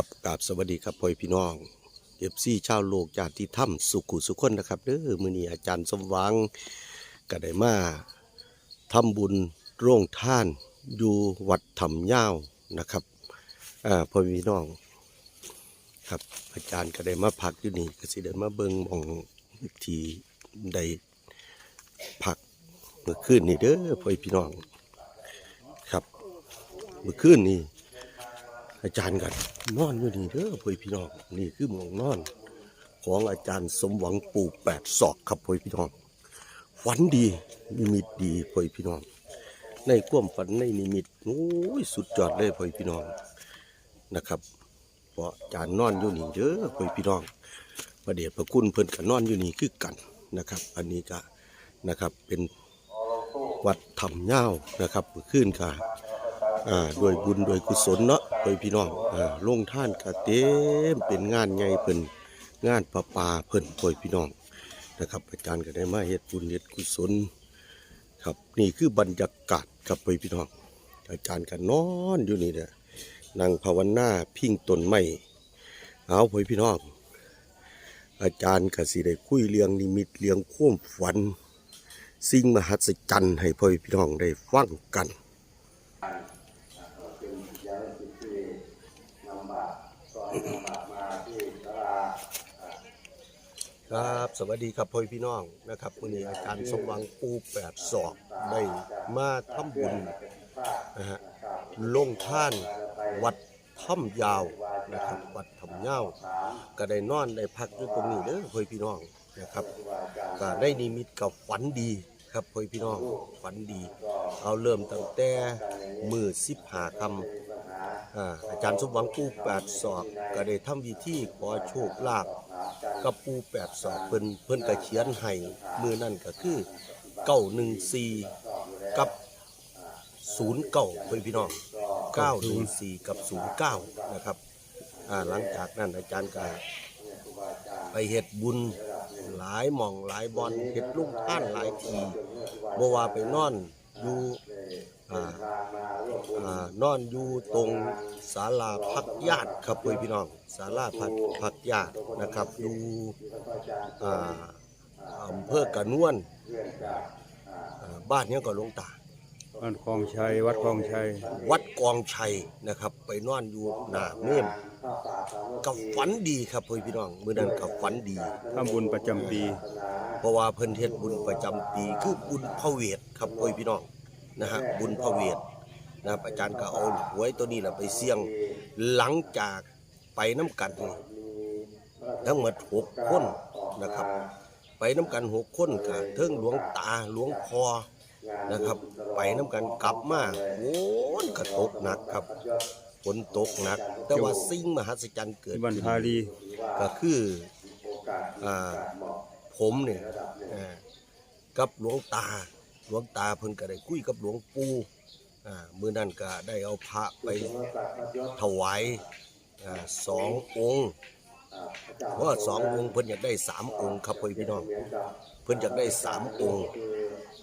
ครับกราบสวัสดีครับพ่อพี่น้องเอฟซีชาวโลกญาติธรรมสุขุสุขคนนะครับเด้อมือนี้อาจารย์สมหวังก็ได้มาทำบุญโร่งท่านอยู่วัดธรรมย่าวนะครับอ่าพ่อพี่น้อง ครับอาจารย์ก็ได้มาพักอยู่นี่ก็สิได้มาเบิ่งมองทีได้พักเมื่อคืนนี่เด้อพ่อพี่น้อง ครับ เมื่อคืนนี่ อาจารย์กันนอนอยู่นี่เด้อพ่อพี่น้องนี่คือหมองนอน ของอาจารย์สมหวังปู่แปดศอกครับพ่อพี่น้องฝันดีนิมิตดีพ่อพี่น้อง ในความฝันในนิมิตโอ้ยสุดยอดเลยพ่อพี่น้องนะครับ เพราะอาจารย์นอนอยู่นี่เด้อพ่อพี่น้องประเดชพระคุณเพิ่นก็นอนอยู่นี่คือกันนะครับ อันนี้ก็นะครับเป็นวัดธรรมเย้านะครับเมื่อคืนค่ะ อ่าด้วยบุญด้วยกุศลเนาะโดยพี่น้องอ่าลงท่านกะเต็มเป็นงานใหญ่เพิ่นงานประปาเพิ่นโดยพี่น้องนะครับอาจารย์ก็ได้มาเฮ็ดบุญเฮ็ดกุศลครับนี่คือบรรยากาศครับโดยพี่น้อง อาจารย์ก็นอนอยู่นี่เด้อนั่งภาวนาพิงต้นไม้เอาโดยพี่น้อง อาจารย์ก็สิได้คุยเรื่องนิมิตเรื่องควมฝัน สิ่งมหัศจรรย์ให้พ่อพี่น้องได้ฟังกัน ครับสวัสดีครับพ่อพี่น้องนะครับวันนี้อาจารย์สมหวังปูแปดศอกได้มาทำบุญนะฮะลงท่านวัดถ้ำยาวนะครับวัดถ้ำยาก็ได้นอนได้พักอยู่ตรงนี้เด้อพ่อพี่น้องนะครับก็ได้นิมิตกับฝันดีครับพ่อพี่น้องฝันดี เอาเริ่มตั้งแต่มือสิบหาคำ อ่าอาจารย์สมหวังปูแปดศอกก็ได้ทำวิธีขอโชคลาภกับปูแปดศอกเพิ่นเพิ่นก็เขียนให้มือนั่นก็คือเก้าหนึ่งสี่กับศูนย์เก้าเพื่อนพี่น้องเก้าหนึ่งสี่กับศูนย์เก้านะครับอ่าหลังจากนั้นอาจารย์ก็ไปเฮ็ดบุญหลายหม่องหลายบอลเฮ็ดลุ่งท่านหลายทีบ่ว่าไปนอนอยู่อ่า อ่านอนอยู่ตรงศาลาพักญาติครับเพื่อนพี่น้องศาลาพักพักญาตินะครับอยู่อ่าอำเภอกระนวนอ่าบ้านเนี้ยก็หลวงตา บ้านคลองชัย วัดคลองชัย วัดกองชัยนะครับ ไปนอนอยู่หน้าเมมกับฝันดีครับเพื่อนพี่น้องมื้อนั้นกับฝันดี ทำบุญประจำปี เพราะว่าเพิ่นเฮ็ดบุญประจำปีคือบุญพระเวทครับเพื่อนพี่น้องนะฮะบุญพระเวท นะครับอาจารย์ก็เอาหวยตัวนี้แหละไปเสี่ยงหลังจากไปน้ำกันนี่ทั้งหมดหกคนนะครับ ไปน้ำกันหกคนกับเทิงหลวงตาหลวงพ่อนะครับ ไปน้ำกันกลับมาโอ้ยก็ตกหนักครับฝนตกหนัก แต่ว่าสิ่งมหัศจรรย์เกิดที่บ้านขึ้นพาลีก็คืออ่าผมเนี่ยอ่ากับหลวงตาหลวงตาเพิ่นก็ได้คุยกับหลวงปู่ อ่ามือนั้นก็ได้เอาพระไปถวายอ่าสององค์เพราะสององค์เพิ่นอยากได้สามองค์ครับพี่น้อง เพิ่นอยากได้สามองค์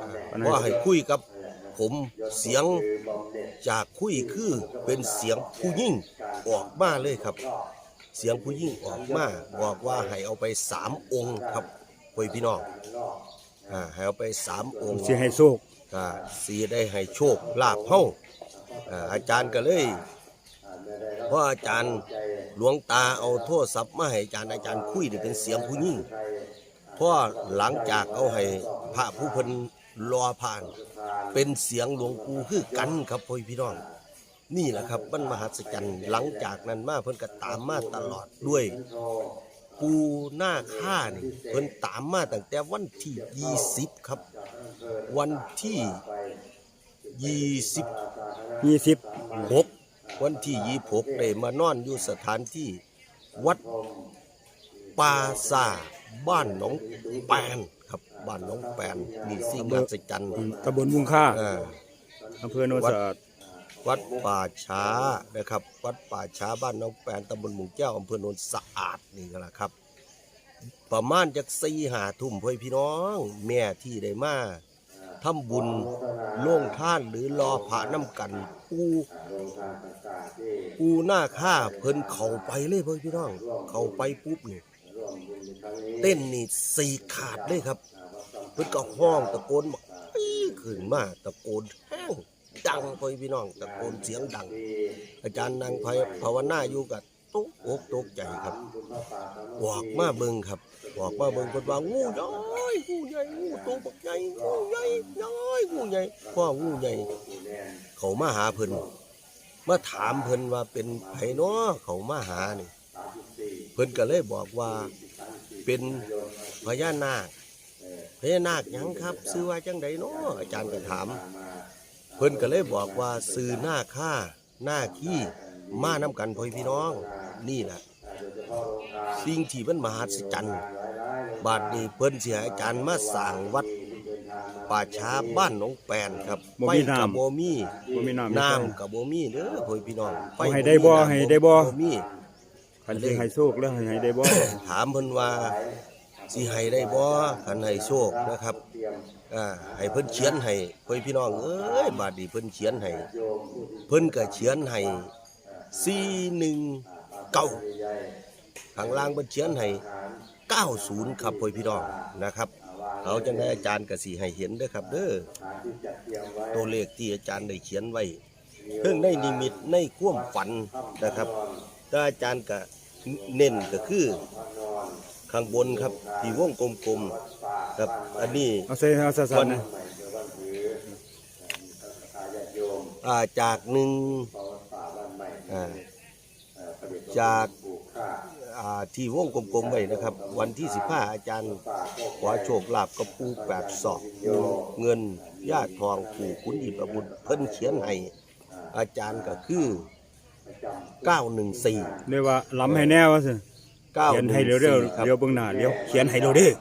อ่าเพราะให้คุยกับผมเสียงจากคุยคือเป็นเสียงผู้ยิ่งออกมาเลยครับ เสียงผู้ยิ่งออกมาบอกว่าให้เอาไปสามองค์ครับพี่น้องอ่าให้เอาไปสามองค์เสิให้โชค ก็สีได้ให้โชคลาภเฮาอ่าอาจารย์ก็เลยเพราะอาจารย์หลวงตาเอาโทรศัพท์มาให้อาจารย์อาจารย์คุยนี่เป็นเสียงผู้ยิ่งเพราะหลังจากเอาให้พระผู้เพิ่นรอผ่าน เป็นเสียงหลวงปู่คือกันครับพ่อพี่น้อง นี่แหละครับมันมหัศจรรย์หลังจากนั้นมาเพิ่นก็ตามมาตลอดด้วย ปูหน้าค่านี่เพิ่นตามมาตั้งแต่วันที่ยี่สิบครับ วันที่ยี่สิบยี่สิบหกวันที่ยี่หกได้มานอนอยู่สถานที่วัดปาซาบ้านหนองแปนครับบ้านหนองแปนนี่สิ่งมหัศจรรย์ตำบลบุงค่าเอออำเภอโนนสะอาดวัดป่าช้านะครับ วัดป่าช้าบ้านหน้องแปนตำบลหมู่แก้วอำเภอโนนสะอาดนี่ก็แหละครับ ประมาณจากสี่หาทุ่มเพื่อนพี่น้อง แม่ที่ได้มา ทำบุญโล่งท่านหรือรอพระน้ำกัน ปูปูหน้าค่าเพิ่นเข้าไปเลยเพิ่นพี่น้อง เข้าไปปุ๊บเนี่ยเต้นนี่สี่ขาดเลยครับ เพิ่นก็ห้องตะโกนบอกขึ้นมาตะโกนแห้งดังเพิ่นพี่น้องตะโกนเสียงดัง อาจารย์นางภาวนาอยู่กับตกอกตกใจครับบอกมาเบิ่งครับบอกมาเบิ่งเพิ่นว่างูใหญ่ งูใหญ่งูตัวบักใหญ่งูใหญ่น้อยงูใหญ่พ่องูใหญ่ เขามาหาเพิ่นมาถามเพิ่นว่าเป็นไผเนาะเขามาหานี่เพิ่นก็เลยบอกว่าเป็นพญานาคพญานาคยังครับซื้อว่าจังใดเนาะอาจารย์ก็ถาม เพิ่นก็เลยบอกว่าซื้อหน้าค่าหน้าขี้มาน้ำกันพ่อพี่น้อง นี่แหละสิ่งที่มันมหัศจรรย์ บาดนี้เพิ่นเสียอาจารย์มาสร้างวัดป่าช้าบ้านหนองแปนครับบ่มีน้ำ กับบ่มีบ่มีน้ำน้ำกับบ่มีเด้อพ่อพี่น้องเอาให้ได้บ่ให้ได้บ่ มี คันสิให้โชคแล้วให้ให้ได้บ่ ถามเพิ่นว่าสิให้ได้บ่คันให้โชคนะครับอ่าให้เพิ่นเขียนให้พ่อพี่น้องเอ้ยบาดนี้เพิ่นเขียนให้เพิ่นก็เขียนให้419ข้างล่างเพิ่นเขียนให้ 90 ครับพ่อพี่น้องนะครับ เอาจังได๋อาจารย์ก็สิให้เห็นเด้อครับเด้อตัวเลขที่อาจารย์ได้เขียนไว้เพิ่งได้นิมิตในความฝันนะครับแต่อาจารย์ก็เน้นก็คือข้างบนครับที่วงกลมๆครับอันนี้เอาใส่เอาสั้นๆนะอ่าจากหนึ่งอ่าจาก อ่าที่วงกลมๆไว้นะครับ วันที่สิบห้าอาจารย์ขอโชคลาภกับปูแปดศอกเงินญาติทองปู่ขุนอิประบุญเพิ่นเขียนให้อาจารย์ก็คือ 914 เรียกว่าล้ำให้แน่ว่าซั่นเขียนให้เร็ว914คๆรับเดี๋ยวเบิ่งหน้าเดี๋ยวเขียนให้เร็วเด้อ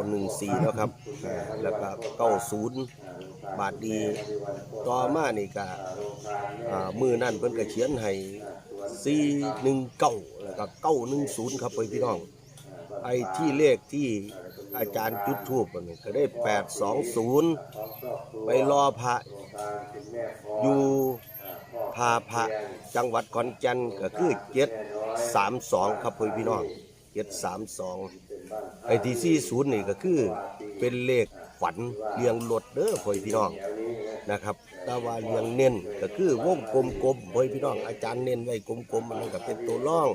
914แล้วครับอ่าแล้วก็90 บาทดี ต่อมานี่ก็อ่ามือนั่นเพิ่นก็เขียนให้419 แล้วก็910ครับพี่น้อง ไอ้ที่เลขที่อาจารย์จุดทูบนี่ก็ได้820ไปรอพระอยู่พาพระจังหวัดขอนแก่นก็คือ732ครับพี่น้อง732ไอ้ที่40นี่ก็คือเป็นเลขฝันเรียงรถเด้อพ่อพี่น้องนะครับ แต่ว่าเรียงเน้นก็คือวงกลมๆพ่อพี่น้องอาจารย์เน้นไว้กลมๆมันก็เป็นตัวร่อง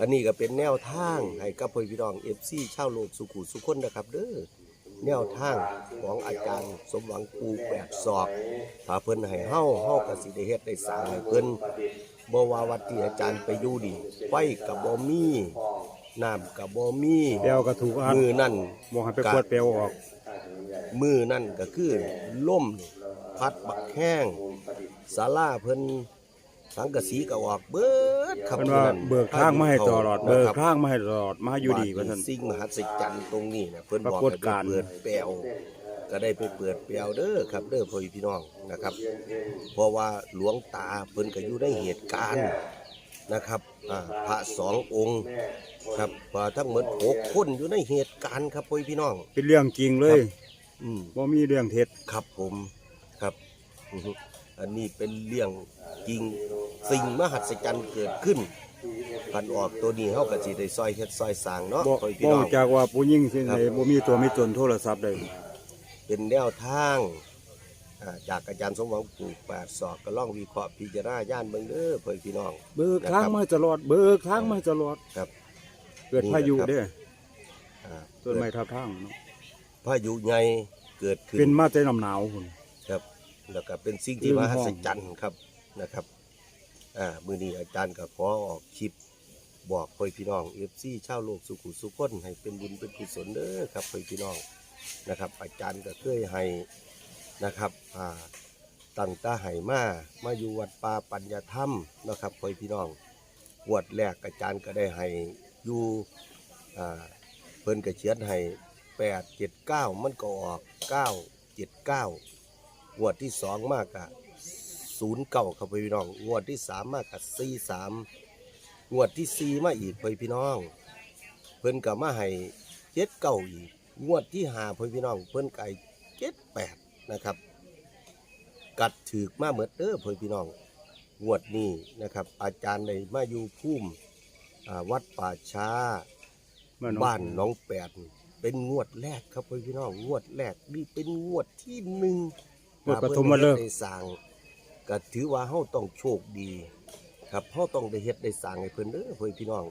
อันนี้ก็เป็นแนวทางให้กับพ่อพี่น้อง FC ชาวโลกสุขุสุขคนนะครับ เด้อแนวทางของอาจารย์สมหวังปูแปดศอกถ้าเพิ่นให้เฮาเฮาก็สิได้เฮ็ดได้สร้างให้เพิ่นบ่ว่าวัดที่อาจารย์ไปอยู่ดีไฟก็บ่มีน้ำก็บ่มีเดี๋ยวก็ถูกอันมือนั่นบ่ให้ไปกวดเปลวออก มือนั่นก็คือล่มนี่ พัดบักแห้งศาลาเพิ่นสังกะสีก็ออกเบิดครับเพิ่นว่ามื้อเบิกทางมาให้ตลอดนะเบิกครับทางมาให้ตลอดมาอยู่ดีว่าซั่นสิ่งมหัศจรรย์ตรงนี้เนี่ยเพิ่นบอกปรากฏการณ์ให้ไปเปิดแปลวก็ได้ไปเปิดแปลวเด้อครับเด้อพ่อพี่น้องนะครับ เพราะว่าหลวงตาเพิ่นก็อยู่ในเหตุการณ์นะครับอ่าพระสององค์ครับว่าทั้งหมดหกคนอยู่ในเหตุการณ์ครับพ่อพี่น้อง เป็นเรื่องจริงเลยอืมบ่มีเรื่องเท็จครับผมครับ อือฮึอันนี้เป็นเรื่องจริงสิ่งมหัศจรรย์เกิดขึ้นพันออกตัวนี้เฮาก็สิได้ซอยเฮ็ดซอยสร้างเนาะบ่พ่อพี่บ่น้องจากว่าผู้หญิงสิครับไหนบ่มีตัวมีตนโทรศัพท์ได้เป็นแนวทางอ่าจากอาจารย์สมหวังปลูกแปดศอกก็ล่องวิเคราะห์พิจารณาย่านเบิ่งเด้อพ่อพี่น้อง เบิกทางมาให้ตลอด เบิกทางมาให้ตลอดครับ เกิดพายุนี่แหละครับเด้ออ่าต้นไม้ทับทางเนาะพายุใหญ่เกิดขึ้นเป็นมาแต่น้ำหนาวพุ่นครับ แล้วก็เป็นสิ่งที่เรื่มองหัห้องศจรรย์ครับนะครับอ่ามื้อนี้อาจารย์ก็ขอออกคลิป บอกพ่อพี่น้อง FC ชาวโลกสุขุสุขคนให้เป็นบุญเป็นกุศลเด้อครับพ่อพี่น้องนะครับ อาจารย์ก็เคยให้นะครับอ่าตั้งแตาให้มามาอยู่วัดป่าปัญญาธรรมนะครับพ่อพี่น้องงวดแรกอาจารย์ก็ได้ให้อยู่อ่าเพิ่นก็เขียนให้8 7 9มันก็ออก9 7 9 งวดที่สองมากอะศูนย์เก้าครับพี่น้อง งวดที่สามมากอะสี่สามงวดที่สี่มาอีกพี่น้อง เพิ่นก็มาให้เจ็ดเก้าอีก งวดที่ห้าพี่น้อง เพิ่นไก่เจ็ดแปดนะครับ กัดถือมาเหมือนเด้อพ่อพี่น้องงวดนี้นะครับ อาจารย์ได้มาอยู่พุ่มอ่าวัดป่าช้าบ้านหน้องแปดเป็นงวดแรกครับพ่อพี่น้องงวดแรกนี่เป็นงวดที่หนึ่ง งวดปฐมฤกษ์ ได้สร้างก็ถือว่าเฮาต้องโชคดี ครับเฮาต้องได้เฮ็ดได้สร้างให้เพิ่นเด้อพ่อพี่น้อง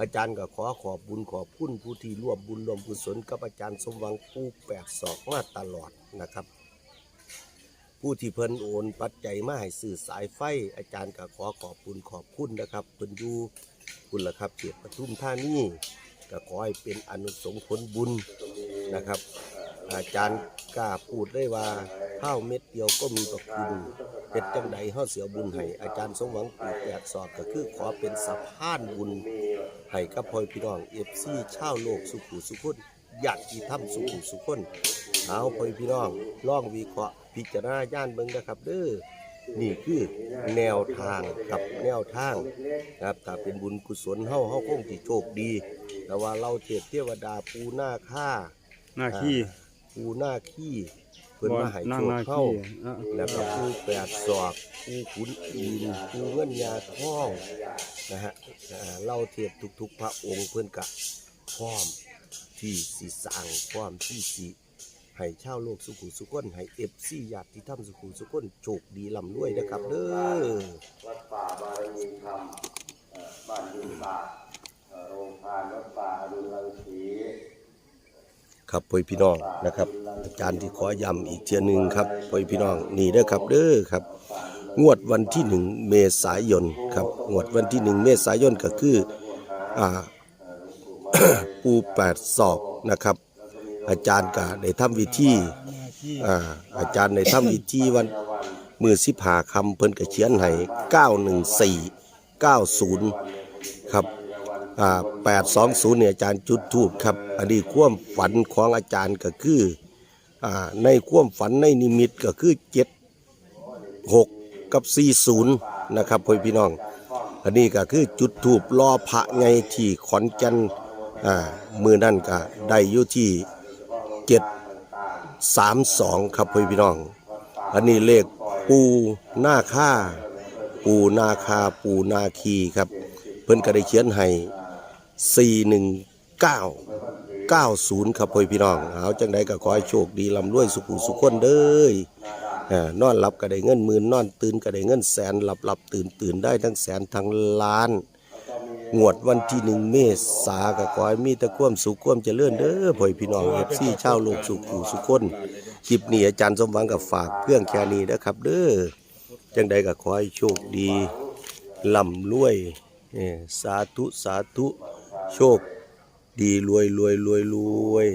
อาจารย์ก็ขอขอบบุญขอบคุณผู้ที่ร่วมบุญร่วมกุศลกับอาจารย์สมหวังผู้แปดศอกมาตลอดนะครับ ผู้ที่เพิ่นโอนปัจจัยมาให้สื่อสายไฟ อาจารย์ก็ขอขอบคุณขอบคุณนะครับเพิ่นอยู่คุณล่ะครับเกียรติปทุมท่านีก็ขอให้เป็นอนุสงส์ผลบุญนะครับ อาจารย์กล้าพูดได้ว่าข้าวเม็ดเดียวก็มีประคุณเป็นจังใดเฮาเสือบุญให้อาจารย์สมหวังปูแปดสอบก็คือขอเป็นสะพานบุญให้กับพ่อพี่น้อง FC ชาวโลกสุขุสุขุนอยากที่ทำสุขุสุขุนเอาพ่อพี่น้องล่องวิเคราะห์พิจารณาย่านเบิ่งนะครับเด้อนี่คือแนวทางกับแนวทางนะครับถ้าเป็นบุญกุศลเฮาเฮาคงสิโชคดี แต่ว่าเราเทพเทวดาปูหน้าค่าหน้าขี้ ปูหน้าขี้เพิ่นมาให้นั่โชงคหน้าเข้าขี้อะแล้วก็ปูแปดศอกปูขุนอินปูเงินยาทองนะฮะอ่าเล่าเทียบทุกๆ พระองค์เพิ่นกะพร้อมที่สิสร้างพร้อมที่สิให้ชาวโลกสุขุสุขคนให้เอฟซีญาติธรรมสุขุสุขคนโชคดีลำรวยนะครับเด้อ วัดป่าบารมีธรรมเอ่อบ้านยุนตาเอ่อโรงทานวัดป่าอรุณรังสี ครับพ่อพี่น้องนะครับ อาจารย์ที่ขอย้ำอีกเทียนึงครับพ่อพี่น้องนี่เด้อครับเด้อครับ งวดวันที่หนึ่งเมษายนครับงวดวันที่หนึ่งเมษายนก็คืออ่าปูแปดศอกนะครับ อาจารย์ก็ได้ทำวิธีอ่าอาจารย์ได้ทำวิธีวันมือสิบหาคำเพิ่นก็เขียนให้เก้าหนึ่งสี่เก้าศูนย์ครับ แปดสองศูนย์เนี่ยอาจารย์จุดทูบครับ อันนี้ความฝันของอาจารย์ก็คืออในความฝันในนิมิตก็คือเจ็ดหกกับสี่ศูนย์นะครับพ่อพี่น้อง อันนี้ก็คือจุดทูบรอพระไงที่ขอนแก่นมือนั่นก็ได้อยู่ที่เจ็ดสามสองครับพ่อพี่น้อง อันนี้เลขปูหน้าค่า ปูนาคาปูนาคีครับ เพิ่นก็ได้เขียนให้ สี่หนึ่งเก้าเก้าศูนย์ครับพ่อพี่น้องเอาจังใดก็ขอให้โชคดีลำรวยสุขุสุขคนเด้ออ่านอนหลับก็ได้เงินหมื่นนอนตื่นก็ได้เงินแสนหลับหลับตื่นตื่นได้ทั้งแสนทั้งล้าน งวดวันที่หนึ่งเมษาก็ขอให้มีแต่ความสุขความเจริญเด้อพ่อพี่น้องเอฟซีชาวโลกสุขุสุขคนคลิปนี้อาจารย์สมหวังกับฝากเพื่องแค่นี้นะครับ เด้อจังใดก็ขอให้โชคดีล่ำรวยเอ้อสาธุสาธุ โชค ดีรวยรวยรวยรวย